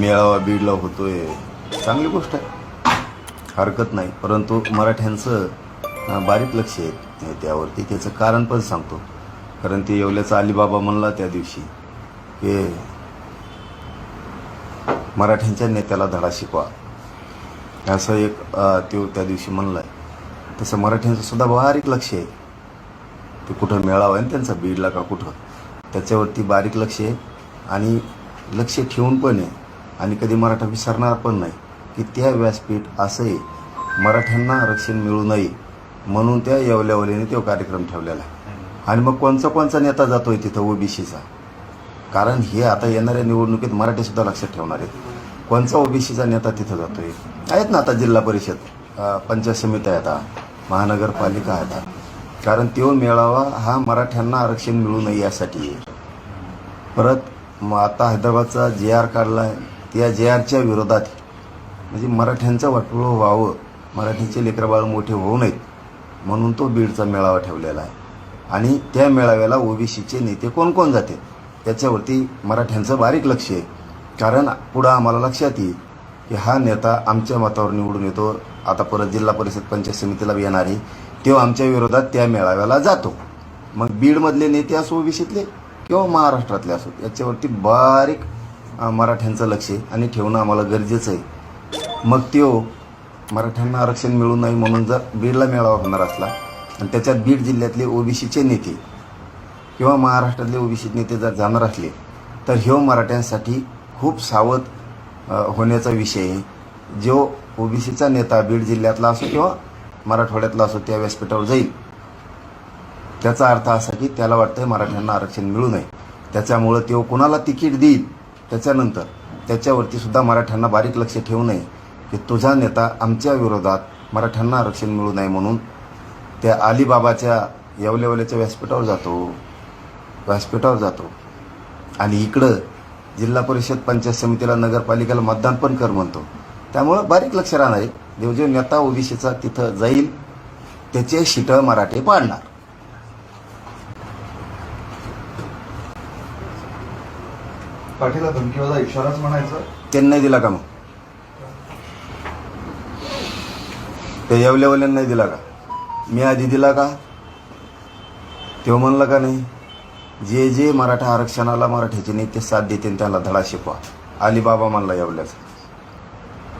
मेळावा बीडला होतोय. चांगली गोष्ट आहे. हरकत नाही. परंतु मराठ्यांचं बारीक लक्ष आहे त्यावरती. त्याचं कारण पण सांगतो. कारण ते येवल्याचा अलीबाबा म्हणला त्या दिवशी की मराठ्यांच्या नेत्याला धडा शिकवा. असं एक तो त्या दिवशी म्हणलाय. तसं मराठ्यांचं सुद्धा बारीक लक्ष आहे. ते कुठं मेळावा आहे त्यांचा बीडला का कुठं? त्याच्यावरती बारीक लक्ष आहे. आणि लक्ष ठेवून पण आहे. आणि कधी मराठा विसरणार पण नाही. की त्या व्यासपीठ असंही मराठ्यांना आरक्षण मिळू नये म्हणून त्या येवल्यावलीने तो कार्यक्रम ठेवलेला आहे. आणि मग कोणचा कोणचा नेता जातोय तिथं ओबीसीचा कारण हे आता येणाऱ्या निवडणुकीत मराठी सुद्धा लक्षात ठेवणार आहेत. कोणचा ओबीसीचा नेता तिथं जातोय? आहेत ना आता जिल्हा परिषद पंचायत समिती आहे आता महानगरपालिका आहे आता. कारण तो मेळावा हा मराठ्यांना आरक्षण मिळू नये यासाठी आहे. परत मग आता हैदराबादचा जे आर काढला आहे त्या जे आरच्या विरोधात. म्हणजे मराठ्यांचं वाटोळं व्हावं मराठीचे लेकरबाळ मोठे होऊ नयेत म्हणून तो बीडचा मेळावा ठेवलेला आहे. आणि त्या मेळाव्याला ओबीसीचे नेते कोण कोण जाते त्याच्यावरती मराठ्यांचं बारीक लक्ष आहे. कारण पुढं आम्हाला लक्षात येईल की हा नेता आमच्या मतावर निवडून येतो आता परत जिल्हा परिषद पंचायत समितीला येणार आहे तो आमच्या विरोधात त्या मेळाव्याला जातो. मग बीडमधले नेते असो ओबीसीतले किंवा महाराष्ट्रातले असो याच्यावरती बारीक मराठ्यांचं लक्ष आहे आणि ठेवणं आम्हाला गरजेचं आहे. मग त्यो मराठ्यांना आरक्षण मिळू नये म्हणून जर बीडला मेळावा होणार असला आणि त्याच्यात बीड जिल्ह्यातले ओबीसीचे नेते किंवा महाराष्ट्रातले ओबीसी नेते जर जाणार असले तर ह्यो मराठ्यांसाठी खूप सावध होण्याचा विषय आहे. जो ओबीसीचा नेता बीड जिल्ह्यातला असो किंवा मराठवाड्यातला असो त्या व्यासपीठावर जाईल. त्याचा अर्थ असा की त्याला वाटतंय मराठ्यांना आरक्षण मिळू नये. त्याच्यामुळं तो कोणाला तिकीट देईल त्याच्यानंतर त्याच्यावरती सुद्धा मराठ्यांना बारीक लक्ष ठेवू नये की तुझा नेता आमच्या विरोधात मराठ्यांना आरक्षण मिळू नये म्हणून त्या अलिबाबाच्या येवलेवल्याच्या व्यासपीठावर जातो. व्यासपीठावर जातो. आणि इकडं जिल्हा परिषद पंचायत समितीला नगरपालिकेला मतदान पण कर म्हणतो. त्यामुळं बारीक लक्ष राहणार आहे. देवजीव नेता ओबीसीचा तिथं जाईल. त्याचे शिटं मराठे पाडणार. पाठीला धमकीवाला इशाराच म्हणायचा? त्यांनी नाही दिला का मग? ते येवल्यावाल्यानं नाही दिला का? मी आधी दिला का? तेव्हा म्हणलं का नाही? जे जे मराठा आरक्षणाला मराठीचे नेते साथ देतील त्याला धडा शिकवा. अलिबाबा म्हणला येवल्याचा.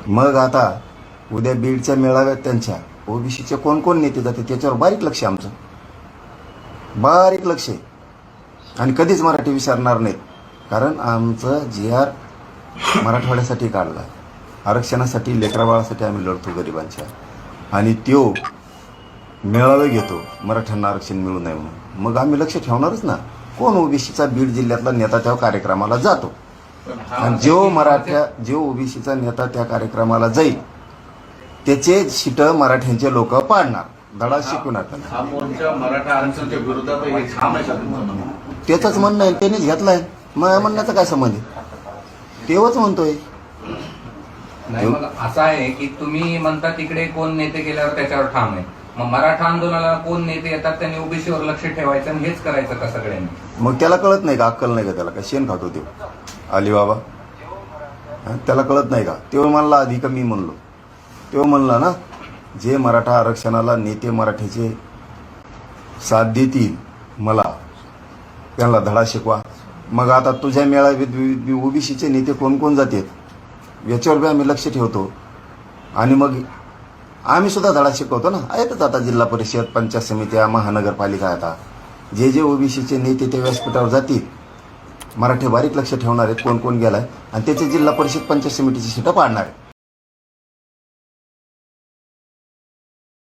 मग आता उद्या बीडच्या मेळाव्यात त्यांच्या ओबीसीचे कोण कोण नेते जाते त्याच्यावर बारीक लक्ष आहे आमचं. बारीक लक्ष आहे. आणि कधीच मराठी विसरणार नाहीत. कारण आमचं जी आर मराठवाड्यासाठी काढला आरक्षणासाठी लेकराबाळासाठी आम्ही लढतो गरिबांच्या. आणि त्यो मेळावे घेतो मराठ्यांना आरक्षण मिळू नये म्हणून. मग आम्ही लक्ष ठेवणारच ना. कोण ओबीसीचा बीड जिल्ह्यातला नेता त्या कार्यक्रमाला जातो? आणि जो मराठ्या जो ओबीसीचा नेता त्या कार्यक्रमाला जाईल त्याचे शिट मराठ्यांचे लोक पाडणार. धडा शिकवणार त्यांना? त्याचंच म्हणणं आहे त्यांनीच घेतलाय. मग म्हणण्याचा काय संबंध आहे? तेव्हाच म्हणतोय. नाही मग असं आहे की तुम्ही म्हणता तिकडे कोण नेते गेल्यावर त्याच्यावर ठाम आहे. मग मराठा आंदोलनाला कोण नेते येतात त्यांनी ओबीसीवर लक्ष ठेवायचं आणि हेच करायचं का सगळ्यांनी? मग त्याला कळत नाही का? अक्कल नाही का त्याला? का शेण खातो ते. अलिबाबा? हं? त्याला कळत नाही का? तेव्हा म्हणला आधी का मी म्हणलो? तेव्हा म्हणला ना जे मराठा आरक्षणाला नेते मराठीचे साथ देतील मला त्यांना धडा शिकवा. मग आता तुझ्या मेळाव्यात ओबीसीचे नेते कोण कोण जातात? याच्यावर बी आम्ही लक्ष ठेवतो. आणि मग आम्ही सुद्धा धडा शिकवतो ना. आहेतच आता जिल्हा परिषद पंचायत समित्या महानगरपालिका आता. जे जे ओबीसीचे नेते ते व्यासपीठावर जातील मराठी बारीक लक्ष ठेवणार आहेत कोण कोण गेलाय. आणि त्याचे जिल्हा परिषद पंचायत समितीची सीटं पाडणार आहेत.